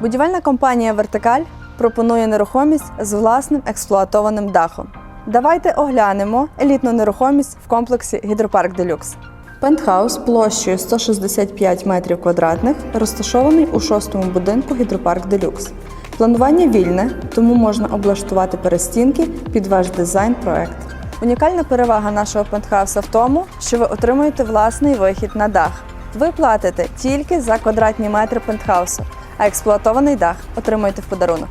Будівельна компанія Вертикаль пропонує нерухомість з власним експлуатованим дахом. Давайте оглянемо елітну нерухомість в комплексі Гідропарк Делюкс. Пентхаус площею 165 метрів квадратних розташований у шостому будинку Гідропарк Делюкс. Планування вільне, тому можна облаштувати перестінки під ваш дизайн-проект. Унікальна перевага нашого пентхауса в тому, що ви отримуєте власний вихід на дах. Ви платите тільки за квадратні метри пентхаусу, а експлуатований дах отримуєте в подарунок.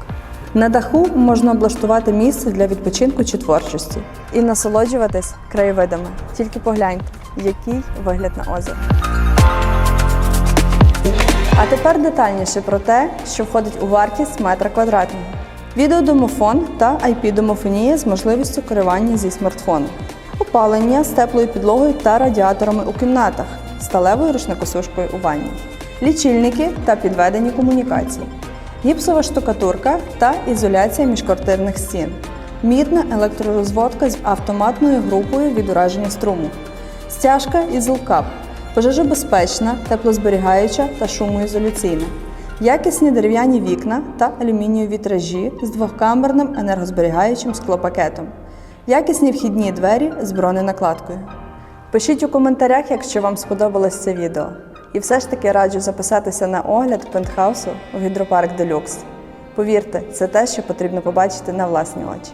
На даху можна облаштувати місце для відпочинку чи творчості і насолоджуватись краєвидами. Тільки погляньте, який вигляд на озеро. А тепер детальніше про те, що входить у вартість метра квадратного. Відеодомофон та IP-домофонія з можливістю керування зі смартфону. Опалення з теплою підлогою та радіаторами у кімнатах, сталевою рушникосушкою у ванні, лічильники та підведені комунікації, гіпсова штукатурка та ізоляція міжквартирних стін, мідна електророзводка з автоматною групою від ураження струму, стяжка ізолкап, пожежобезпечна, теплозберігаюча та шумоізоляційна, якісні дерев'яні вікна та алюмінієві вітражі з двохкамерним енергозберігаючим склопакетом, якісні вхідні двері з броненакладкою. Пишіть у коментарях, якщо вам сподобалось це відео. І все ж таки раджу записатися на огляд пентхаусу у гідропарк Делюкс. Повірте, це те, що потрібно побачити на власні очі.